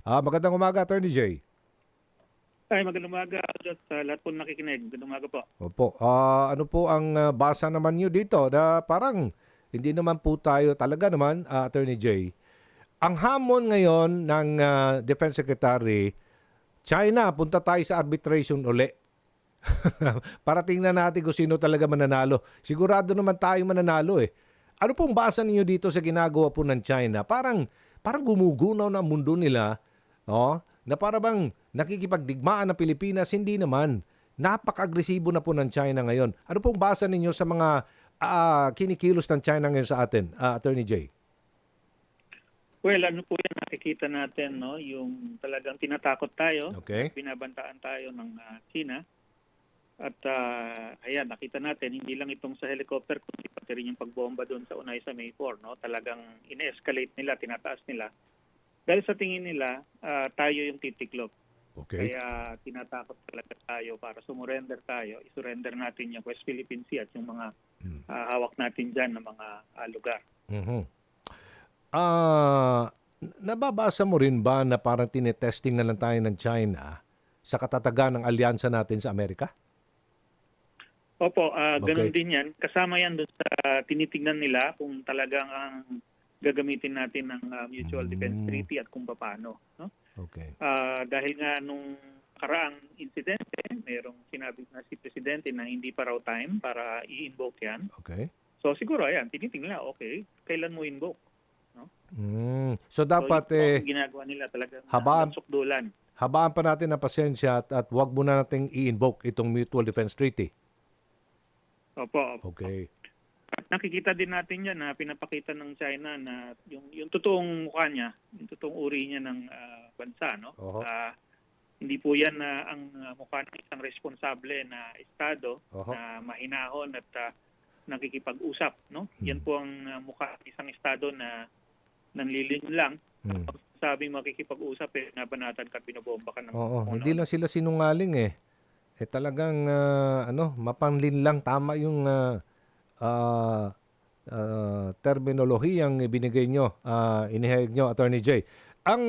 Ah, magandang umaga, Attorney Jay. Ay, magandang umaga sa lahat po nakikinig. Magandang umaga po. Opo. Ah, ano po ang ah, basa naman nyo dito? Na parang hindi naman po tayo talaga naman, ah, Attorney Jay. Ang hamon ngayon ng ah, Defense Secretary, China, punta tayo sa arbitration uli. Para tingnan natin kung sino talaga mananalo. Sigurado naman tayo mananalo eh. Ano pong basa ninyo dito sa ginagawa po ng China? Parang parang gumugunaw na mundo nila, oh, na para bang nakikipagdigmaan ng Pilipinas, hindi naman. Napaka-agresibo na po ng China ngayon. Ano pong basa ninyo sa mga ah, kinikilos ng China ngayon sa atin, ah, Attorney Jay? Well, ano po yan, nakikita natin, no? Yung talagang tinatakot tayo, Okay? binabantaan tayo ng ah, China. At ah, ayan, nakita natin, hindi lang itong sa helicopter, kundi pati rin yung pagbomba doon sa Unay sa May 4, no? Talagang ine-escalate nila, tinataas nila. Dahil sa tingin nila, ah, tayo yung titiklop. Okay. Kaya tinatakot talaga tayo para sumurrender tayo. isurrender natin yung West Philippine Sea at yung mga Mm. ah, hawak natin dyan ng mga ah, lugar. Mhm. Ah, nababasa mo rin ba na parang tinetesting na lang tayo ng China sa katatagan ng alyansa natin sa Amerika? Opo, ah, ganun Okay. din yan. Kasama yan doon sa tinitingnan nila kung talagang ang gagamitin natin ng ah, Mutual Defense Mm. Treaty at kung paano. No? Okay. Ah, dahil nga nung karaang insidente, merong sinabi na si Presidente na hindi pa raw time para i-invoke yan. Okay. So siguro, ayan, tinitingnan nila, okay, kailan mo invoke? Mm. So So, dapat po eh ang ginagawa nila talagang habaan- sukdulan. habaan pa natin ng pasensya at, at wag muna nating i-invoke itong Mutual Defense Treaty. Opo, opo. Okay. At nakikita din natin yan na pinapakita ng China na yung yung totoong mukha niya, yung totoong uri niya ng ah, bansa, no? Oho. Ah, hindi po yan na ang ah, mukha ng isang responsable na estado Oho. na mahinahon at ah, nakikipag-usap, no? Hmm. Yan po ang ah, mukha ng isang estado na nanliling lang. Mm. Pag sabi makikipag-usap, eh, nabanatan ka, at binobomba ka ng Oo, ano. hindi lang sila sinungaling eh. Eh talagang ah, ano, mapanlin lang tama yung ah, ah, ah, terminolohiyang ibinigay nyo, uh, inihayag nyo, Attorney J. Ang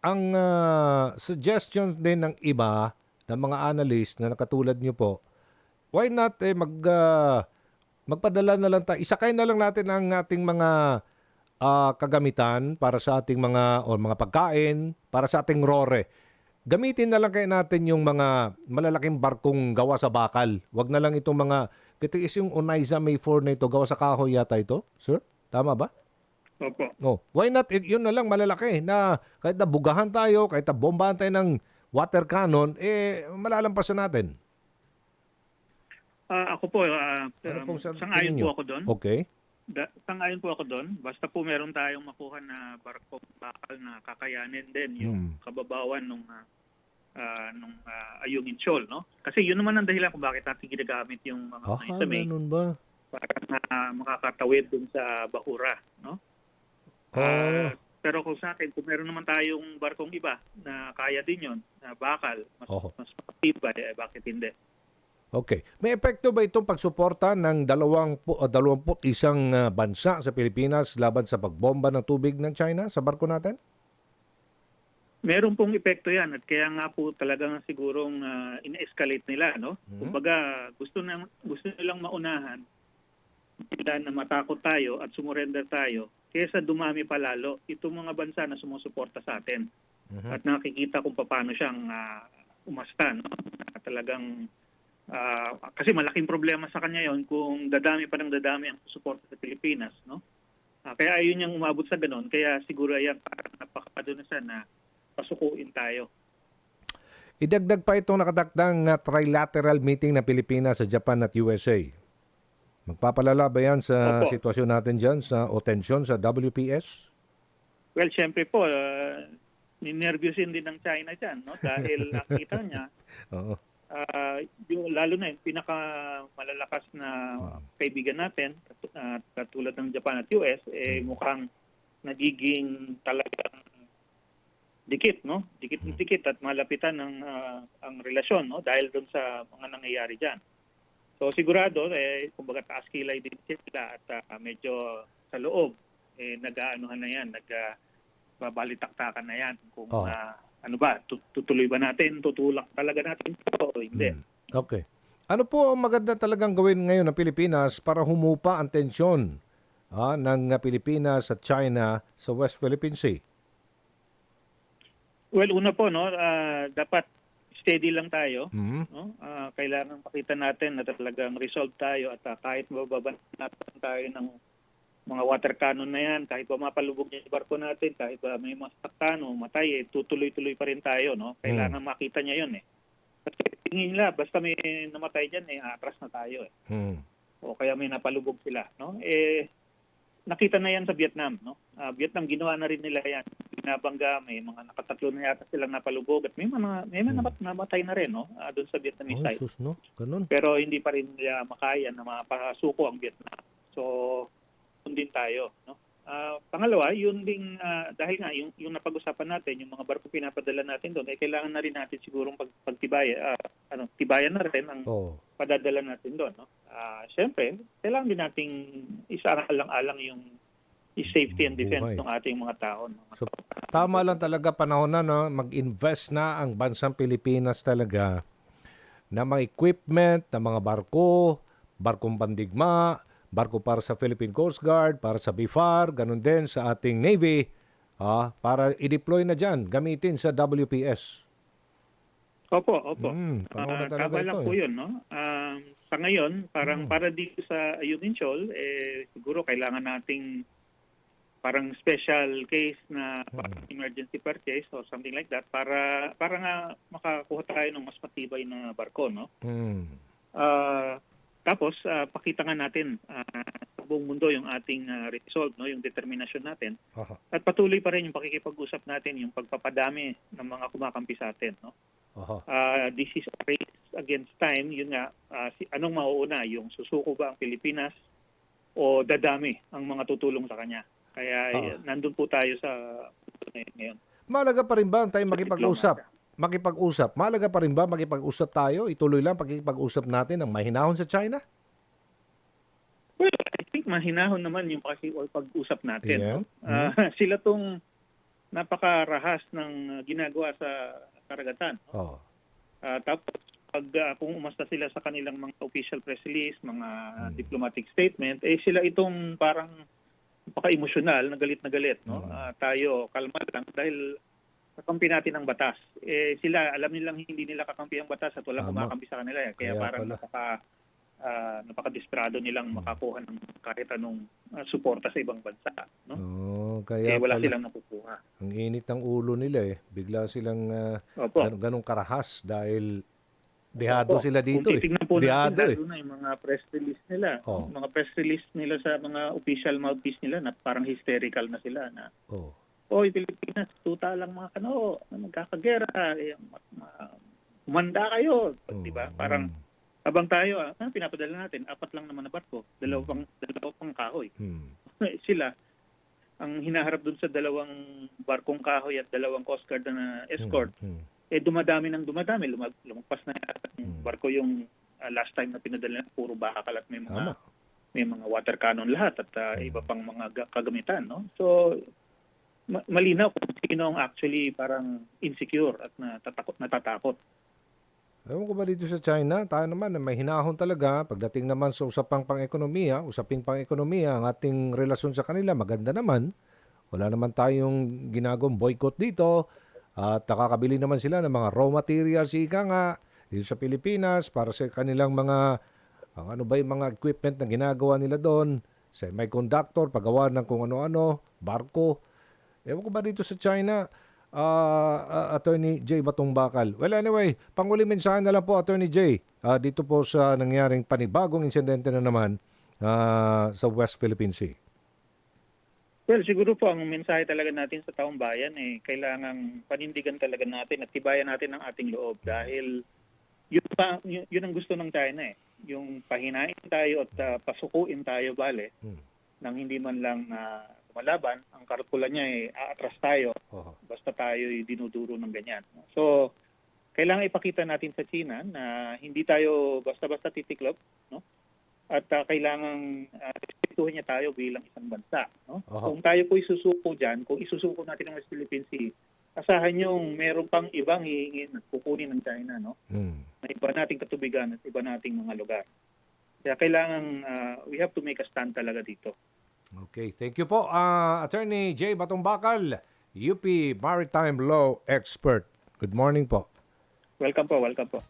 ang ah, suggestion din ng iba ng mga analyst na nakatulad nyo po, why not eh mag ah, magpadala na lang tayo, isakay na lang natin ang ating mga ah, kagamitan para sa ating mga o mga pagkain, para sa ating rore. Gamitin na lang kaya natin yung mga malalaking barkong gawa sa bakal. Wag na lang itong mga ito is yung Onaiza May 4 na ito gawa sa kahoy yata ito, sir? Tama ba? Opo. No. Why not it, yun na lang malalaki na kahit na bugahan tayo, kahit na bombahan tayo ng water cannon, eh malalampasan natin. Ah, ako po, ah, Ano um, sang-ayon po ako doon. Okay? Da, sang-ayon po ako doon. Basta po meron tayong makuha na barko bakal na kakayanin din yung Hmm. kababawan nung ah, ah, nung ah, Ayungin Shoal, no? Kasi yun naman ang dahilan kung bakit natin ginagamit yung mga Ah, uh, sa May ganun ba? para na makakatawid dun sa Bahura, no? Oh. Ah, pero kung sa akin, kung meron naman tayong barkong iba na kaya din yon na bakal, mas, Oho. mas matibay, eh, bakit hindi? Okay. May epekto ba itong pagsuporta ng dalawang pu- uh, dalawamput isang uh, bansa sa Pilipinas laban sa pagbomba ng tubig ng China sa barko natin? Meron pong epekto yan at kaya nga po talagang sigurong ah, in-escalate nila, no? Mhm. Kumbaga, gusto na gusto nilang maunahan nila na matakot tayo at sumurrender tayo kaysa dumami pa lalo itong mga bansa na sumusuporta sa atin Mhm. at nakikita kung paano siyang ah, umasta, no? Talagang ah, kasi malaking problema sa kanya yon kung dadami pa ng dadami ang suporta sa Pilipinas, no? Ah, kaya ayun yung umabot sa ganon, kaya siguro ayan parang napakadunasan na pasukuin tayo. Idagdag pa itong nakadakdang uh, trilateral meeting ng Pilipinas sa Japan at USA. Magpapalala ba yan sa Opo. sitwasyon natin dyan sa, o tensyon sa WPS? Well, syempre po, uh, ninervyusin din ng China dyan, no? Dahil nakita niya, Oo. ah, yung, lalo na yung pinaka malalakas na kaibigan natin, kat- ah, katulad ng Japan at US, eh mukhang nagiging talagang dikit, no? Dikit-dikit at malapitan ng ah, ang relasyon, no? Dahil doon sa mga nangyayari diyan. So sigurado eh kumbaga taas kilay din sila at ah, medyo sa loob eh nag-aanuhan na yan, nag ah, babalitaktakan na yan kung Oh. ah, ano ba, tu- tutuloy ba natin, tutulak talaga natin o hindi. Mm. Okay. Ano po ang maganda talagang gawin ngayon ng Pilipinas para humupa ang tensyon ah, ng Pilipinas at China sa West Philippine Sea? Well, una po, no, ah, dapat steady lang tayo. Mm. No? Ah, kailangan pakita natin na talagang resolve tayo at ah, kahit mababanatan tayo ng mga water cannon na yan, kahit pa mapalubog niya yung barko natin, kahit pa may masaktan o matay, eh, tutuloy-tuloy pa rin tayo. No? Kailangan makita niya yun. Eh. Kasi tingin nila, basta may namatay dyan, eh, atras na tayo. Eh. Mm. O kaya may napalubog sila. No? Eh, nakita na yan sa Vietnam. No? Ah, Vietnam, ginawa na rin nila yan. Binabangga, may mga nakatatlo na yata silang napalubog at may mga, may mga Hmm. namat- namatay na rin no? Ah, doon sa Vietnamese Oh, side sus, no? Ganun. pero hindi pa rin nila makaya na mapasuko ang Vietnam. So, din tayo. No? Ah, pangalawa, yun ding, ah, dahil nga, yung, yung napag-usapan natin, yung mga barko pinapadala natin doon, eh, kailangan na rin natin sigurong pag, pagtibayan, ah, ano, tibayan na rin ang Oh. padadala natin doon. No? Ah, Siyempre, kailangan din nating isaalang-alang yung yung safety and defense Buhay. ng ating mga tao. no? So, tama lang talaga panahon na no, mag-invest na ang bansang Pilipinas talaga na mga equipment, na mga barko, barkong pandigma, barko para sa Philippine Coast Guard, para sa BIFAR, ganun din sa ating Navy, ah, para i-deploy na dyan, gamitin sa WPS. Opo, opo. Mm, talaga tama ito. lang eh. po yun, no? Um, sa ngayon, parang Mm. para dito sa Ayungin Shoal, eh, siguro kailangan nating parang special case na parang Mm. emergency purchase or something like that para para nga makakuha tayo ng mas matibay na barko, no? Mm. Ah, tapos, ah, pakita nga natin ah, sa buong mundo yung ating ah, resolve, no? yung determinasyon natin. Aha. At patuloy pa rin yung pakikipag-usap natin, yung pagpapadami ng mga kumakampi sa atin. No? Aha. uh, this is a race against time, yun nga, ah, si, anong mauuna, yung susuko ba ang Pilipinas o dadami ang mga tutulong sa kanya. Kaya Ah. eh, nandun po tayo sa punto na yun ngayon. Malaga pa rin ba ang tayo Sa makipag-usap? Makipag-usap. Malaga pa rin ba makipag-usap tayo? Ituloy lang pakipag-usap natin ng mahinahon sa China? Well, I think mahinahon naman yung paki- o pag-usap natin. Yeah. no? Ah, sila tong napakarahas ng ginagawa sa karagatan. Oh. Ah, tapos pag ah, kung umasta sila sa kanilang mga official press release, mga Hmm. diplomatic statement, eh sila itong parang napaka-emosyonal, na galit na galit, no? Ah, tayo kalma lang dahil kakampi natin ang batas. Eh sila alam nilang hindi nila kakampi ang batas at walang Tama. kumakampi sa kanila. eh. Kaya, Kaya parang pala. napaka ah, napaka-desperado nilang Hmm. makakuha ng kahit anong ah, suporta sa ibang bansa, no? Oh, eh kaya wala pala. silang nakukuha. Ang init ng ulo nila eh. Bigla silang Opo. gan- ganong karahas dahil dehado Opo. sila dito Kung eh. titignan po natin, Dehado eh. lalo na yung mga press release nila. Oh. Mga press release nila sa mga official mouthpiece nila na parang hysterical na sila na Oh. Oy, Pilipinas, tuta lang mga kano, magkakagera, eh, ma- ma- humanda kayo, Oh. di ba? Parang Mm. abang tayo, ah, ano pinapadala natin? Apat lang naman na barko, dalawang dalawa pang kahoy. Mm. Sila ang hinaharap dun sa dalawang barkong kahoy at dalawang Coast Guard na escort, Mm. eh dumadami ng dumadami, Lumag, lumagpas na yata Hmm. yung barko yung ah, last time na pinadala na puro bakal at may mga Tama. may mga water cannon lahat at ah, Mm. iba pang mga ga- kagamitan, no? So malinaw kung sino ang actually parang insecure at natatakot natatakot. Ewan ko ba dito sa China, tayo naman may hinahon talaga. Pagdating naman sa usapang pang-ekonomiya, usaping pang-ekonomiya, ang ating relasyon sa kanila maganda naman. Wala naman tayong ginagawang boycott dito. At nakakabili naman sila ng mga raw materials, ika nga, dito sa Pilipinas para sa kanilang mga, ang ano ba yung mga equipment na ginagawa nila doon, semiconductor, paggawa ng kung ano-ano, barko. Ewan ko ba dito sa China, ah, ah, Attorney J. Batong Bakal. Well, anyway, panguling mensahe na lang po, Attorney J. ah, dito po sa nangyaring panibagong insidente na naman ah, sa West Philippine Sea. Well, siguro po ang mensahe talaga natin sa taong bayan eh kailangang panindigan talaga natin at tibayan natin ang ating loob dahil yun, pa, yun, yun ang gusto ng China eh. Yung pahinain tayo at ah, pasukuin tayo bale Hmm. nang hindi man lang na lumalaban, ang kartula niya eh aatras tayo basta tayo dinuduro ng ganyan. So, kailangan ipakita natin sa China na hindi tayo basta-basta titiklop, no? at uh, kailangang uh, respetuhin niya tayo bilang isang bansa. No? Oho. Kung tayo po isusuko dyan, kung isusuko natin ang West Philippine Sea, asahan niyo meron pang ibang hihingin at kukunin ng China. No? Mm. na iba nating katubigan at iba nating mga lugar. Kaya kailangan uh, we have to make a stand talaga dito. Okay, thank you po. Ah, Attorney J. Batong Bakal, UP Maritime Law Expert. Good morning po. Welcome po, welcome po.